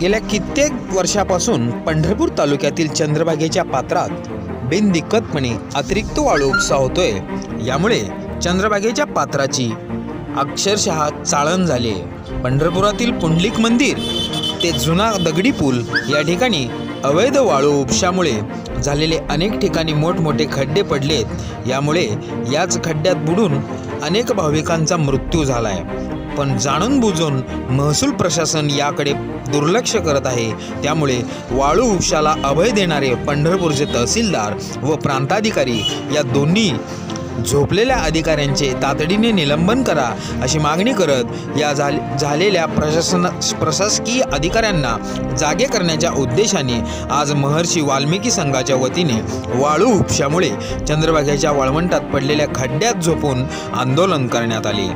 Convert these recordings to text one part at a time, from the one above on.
गेल्या कित्येक वर्षापासून पंढरपूर तालुक्यातील चंद्रभागेच्या पात्रात बिनदिक्कतपणे अतिरिक्त वाळू उपसा होतोय. यामुळे चंद्रभागेच्या पात्राची अक्षरशः चाळण झाली आहे. पंढरपुरातील पुंडलिक मंदिर ते जुना दगडी पूल या ठिकाणी अवैध वाळू उपशामुळे झालेले अनेक ठिकाणी मोठमोठे खड्डे पडलेत. यामुळे याच खड्ड्यात बुडून अनेक भाविकांचा मृत्यू झाला आहे पण जाणून बुजून महसूल प्रशासन याकडे दुर्लक्ष करत आहे. त्यामुळे वाळू उपशाला अभय देणारे पंढरपूरचे तहसीलदार व प्रांताधिकारी या दोन्ही झोपलेल्या अधिकाऱ्यांचे तातडीने निलंबन करा अशी मागणी करत या झालेल्या प्रशासन प्रशासकीय अधिकाऱ्यांना जागे करण्याच्या उद्देशाने आज महर्षी वाल्मिकी संघाच्या वतीने वाळू उपशामुळे चंद्रभागेच्या वाळवंटात पडलेल्या खड्ड्यात झोपून आंदोलन करण्यात आले.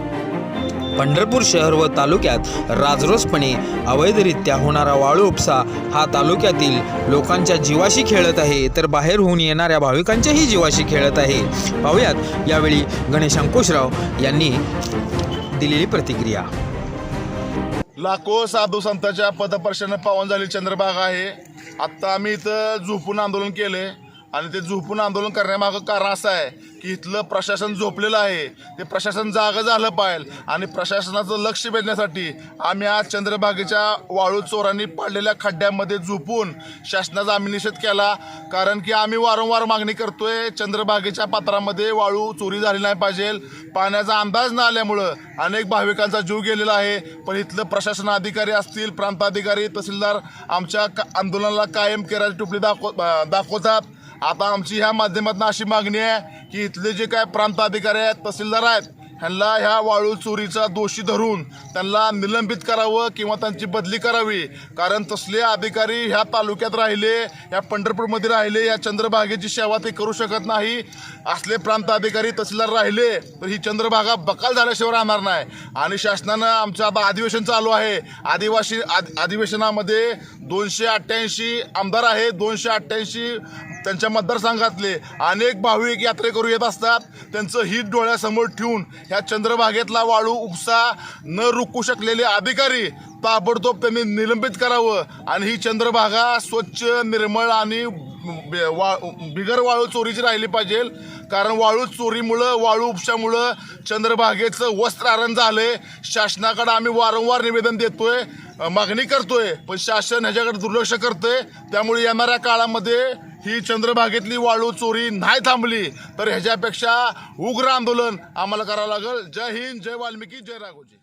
पंढरपूर शहर व तालुक्यात राजरोसपणे अवैधरित्या होणारा वाळू उपसा हा तालुक्यातील लोकांच्या जीवाशी खेळत आहे. तर बाहेरहून येणाऱ्या भाविकांच्याही जीवाशी खेळत आहे. पाहुयात यावेळी गणेश अंकुशराव यांनी दिलेली प्रतिक्रिया. लाखो साधू संतांच्या पदपर्शानं पावन झाली चंद्रभाग आहे. आत्ता आम्ही इथं झोपून आंदोलन केले आणि ते झोपून आंदोलन करण्यामागं कारण असं आहे की इथलं प्रशासन झोपलेलं आहे. ते प्रशासन जागं झालं पाहिजे आणि प्रशासनाचं लक्ष वेधण्यासाठी आम्ही आज चंद्रभागेच्या वाळू चोरांनी पाडलेल्या खड्ड्यामध्ये झोपून शासनाचा आम्ही निषेध केला. कारण की आम्ही वारंवार मागणी करतोय चंद्रभागेच्या पात्रामध्ये वाळू चोरी झाली नाही पाहिजे. पाण्याचा अंदाज न आल्यामुळं अनेक भाविकांचा जीव गेलेला आहे. पण इथलं प्रशासन अधिकारी असतील प्रांताधिकारी तहसीलदार आमच्या का- आंदोलनाला कायम केराची टुपली दाखव दाखवतात. आता आमची ह्या माध्यमातून अशी मागणी आहे की इथले जे काय प्रांत अधिकारी आहेत तहसीलदार आहेत ह्यांना ह्या वाळू चोरीचा दोषी धरून त्यांना निलंबित करावं किंवा त्यांची बदली करावी. कारण तसले अधिकारी ह्या तालुक्यात राहिले ह्या पंढरपूरमध्ये राहिले या चंद्रभागेची सेवा ते करू शकत नाही. असले प्रांत अधिकारी तहसीलदार राहिले तर ही चंद्रभागा बकाल झाल्याशिवाय राहणार नाही. आणि शासनानं आमचं आता अधिवेशन चालू आहे. आदिवासी आद अधिवेशनामध्ये दोनशे अठ्ठ्याऐंशी आमदार आहेत दोनशे अठ्ठ्याऐंशी त्यांच्या मतदारसंघातले अनेक भाविक यात्रेकरू येत असतात. त्यांचं हित डोळ्यासमोर ठेवून ह्या चंद्रभागेतला वाळू उपसा न रुकू शकलेले अधिकारी ताबडतोब त्यांनी निलंबित करावं आणि ही चंद्रभागा स्वच्छ निर्मळ आणि वा बिगर वाळू चोरीची राहिली पाहिजे. कारण वाळू चोरीमुळं वाळू उपशामुळं चंद्रभागेचं वस्त्रारण झालंय. शासनाकडे आम्ही वारंवार निवेदन देतोय. मागणी करतोय. पण शासन ह्याच्याकडे दुर्लक्ष करतंय. त्यामुळे येणाऱ्या काळामध्ये ही चंद्रभागेतली वाळू चोरी नाही थांबली. तर ह्याच्यापेक्षा उग्र आंदोलन आम्हाला करावं लागेल. जय हिंद जय वाल्मिकी जय राघोजी